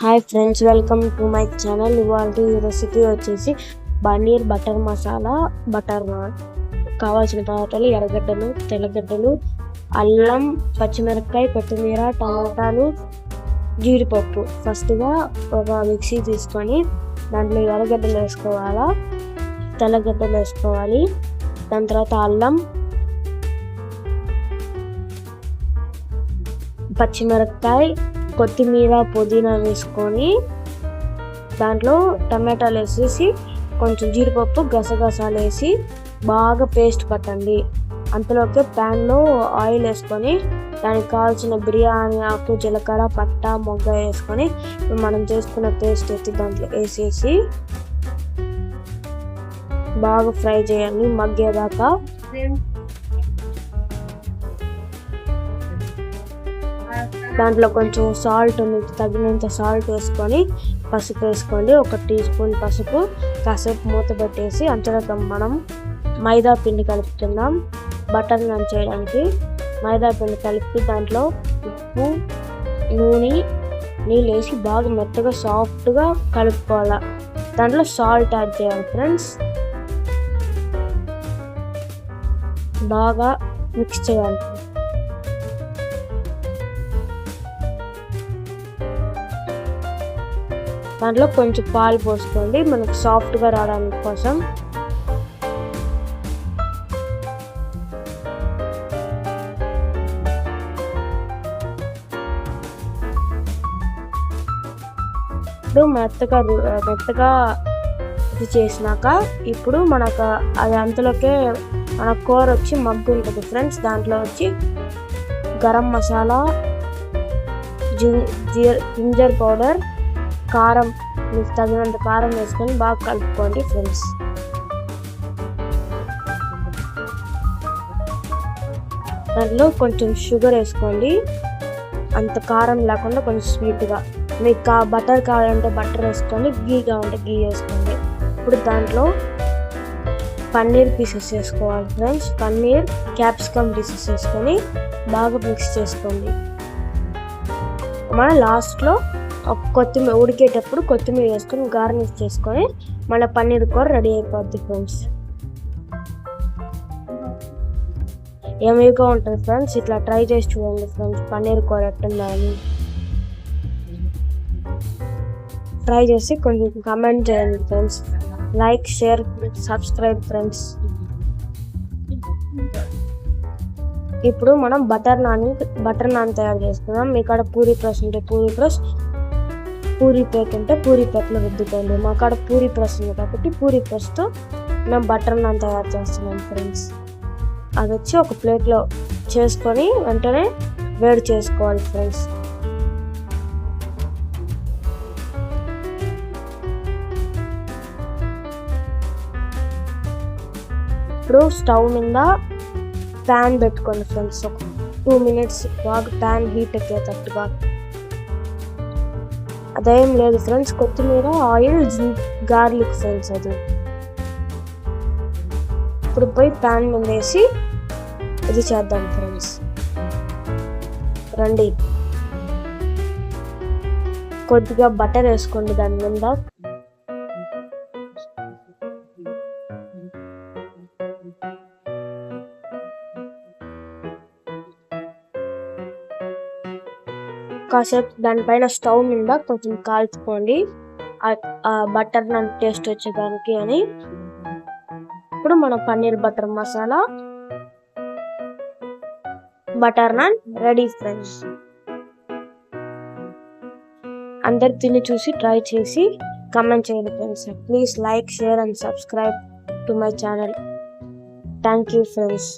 Hi friends welcome to my channel. ఇవాళ recipe వచ్చేసి paneer butter masala butter naan. కావాల్సిన పదార్థాలు ఎర్రగడ్డలు తెల్లగడ్డలు అల్లం పచ్చిమిరపకాయ కొత్తిమీర టమాటాలు జీడిపప్పు. ఫస్ట్గా ఒక మిక్సీ తీసుకొని దాంట్లో ఎర్రగడ్డలు వేసుకోవాలా? తెల్లగడ్డలు వేసుకోవాలి. దాని తర్వాత అల్లం పచ్చిమిరపకాయ కొత్తిమీర పుదీనా వేసుకొని దాంట్లో టమాటాలు వేసేసి కొంచెం జీడిపప్పు గసగసాలు వేసి బాగా పేస్ట్ పట్టండి. అంతలోకి ప్యాన్లో ఆయిల్ వేసుకొని దానికి కావాల్సిన బిర్యానీ ఆకు జీలకర్ర పట్ట మొగ్గ వేసుకొని మనం చేసుకున్న పేస్ట్ ఎత్తి దాంట్లో వేసేసి బాగా ఫ్రై చేయండి. మగ్గేదాకా దాంట్లో కొంచెం సాల్ట్ మీకు తగినంత సాల్ట్ వేసుకొని పసుపు వేసుకోండి. ఒక టీ స్పూన్ పసుపు కాసేపు మూత పెట్టేసి అంతలో మనం మైదా పిండి కలుపుతున్నాం బటర్ నాన్ చేయడానికి మైదా పిండి కలిపి దాంట్లో ఉప్పు నూనె నీళ్ళు వేసి బాగా మెత్తగా సాఫ్ట్గా కలుపుకోవాలి. దాంట్లో సాల్ట్ యాడ్ చేయాలి ఫ్రెండ్స్ బాగా మిక్స్ చేయాలి. దాంట్లో కొంచెం పాలు పోసుకోండి మనకు సాఫ్ట్గా రావడానికి కోసం. ఇప్పుడు మెత్తగా మెత్తగా ఇది చేసినాక ఇప్పుడు మనకు అది అంతలోకే మన కూర వచ్చి మగ్గు ఉంటుంది ఫ్రెండ్స్. దాంట్లో వచ్చి గరం మసాలా జింజర్ పౌడర్ కారం మీకు తగినంత కారం వేసుకొని బాగా కలుపుకోండి ఫ్రెండ్స్. దాంట్లో కొంచెం షుగర్ వేసుకోండి. అంత కారం లేకుండా కొంచెం స్వీట్గా. మీకు కా బటర్ కావాలంటే బటర్ వేసుకోండి గీ కావాలంటే గీ వేసుకోండి. ఇప్పుడు దాంట్లో పన్నీర్ పీసెస్ వేసుకోవాలి ఫ్రెండ్స్. పన్నీర్ క్యాప్సికమ్ పీసెస్ వేసుకొని బాగా మిక్స్ చేసుకోండి. మన లాస్ట్లో కొత్తిమీర ఉడికేటప్పుడు కొత్తిమీర వేసుకొని గార్నిష్ చేసుకొని మళ్ళీ పన్నీర్ కూర రెడీ అయిపోద్ది ఫ్రెండ్స్. ఏమీగా ఉంటుంది ఫ్రెండ్స్? ఇట్లా ట్రై చేసి చూడండి ఫ్రెండ్స్ పన్నీర్ కూర ఎట్టుందా అని. ట్రై చేసి కొంచెం కమెంట్ చేయండి friends. Like share subscribe friends ఇప్పుడు మనం బటర్ నాన్ బటర్ నాన్ తయారు చేసుకుందాం. ఇక్కడ పూరి ప్రెస్ ఉంటే పూరి ప్రెస్ పూరి ప్లేట్ ఉంటే పూరి ప్లేట్లో రుద్దుకోండి. మా కాడ పూరి ప్రెస్ ఉంది కాబట్టి పూరి ప్రెస్తో మేము బటర్ నాన్ తయారు చేస్తున్నాం ఫ్రెండ్స్ అది వచ్చి ఒక ప్లేట్లో చేసుకొని వెంటనే వేడి చేసుకోవాలి ఫ్రెండ్స్ ఇప్పుడు స్టవ్ మీద ప్యాన్ పెట్టుకోండి ఫ్రెండ్స్. ఒక టూ మినిట్స్ బాగా ప్యాన్ హీట్ ఎక్కేటట్టుగా అదేం లేదు ఫ్రెండ్స్ కొత్తిమీర ఆయిల్ గార్లిక్ ఫ్రెండ్స్ అది. ఇప్పుడు పోయి ప్యాన్ మీద వేసి ఇది చేద్దాం ఫ్రెండ్స్. రండి. కొద్దిగా బటర్ వేసుకోండి దాని మీద. కాసేపు దానిపైన స్టవ్ మీద కొంచెం కాల్చుకోండి. ఆ బటర్ నాన్ టేస్ట్ వచ్చేదానికి అని. ఇప్పుడు మన paneer butter masala butter naan ready friends. అందరు తిని చూసి ట్రై చేసి కమెంట్ చేయండి friends. Please like share and subscribe to my channel. Thank you friends.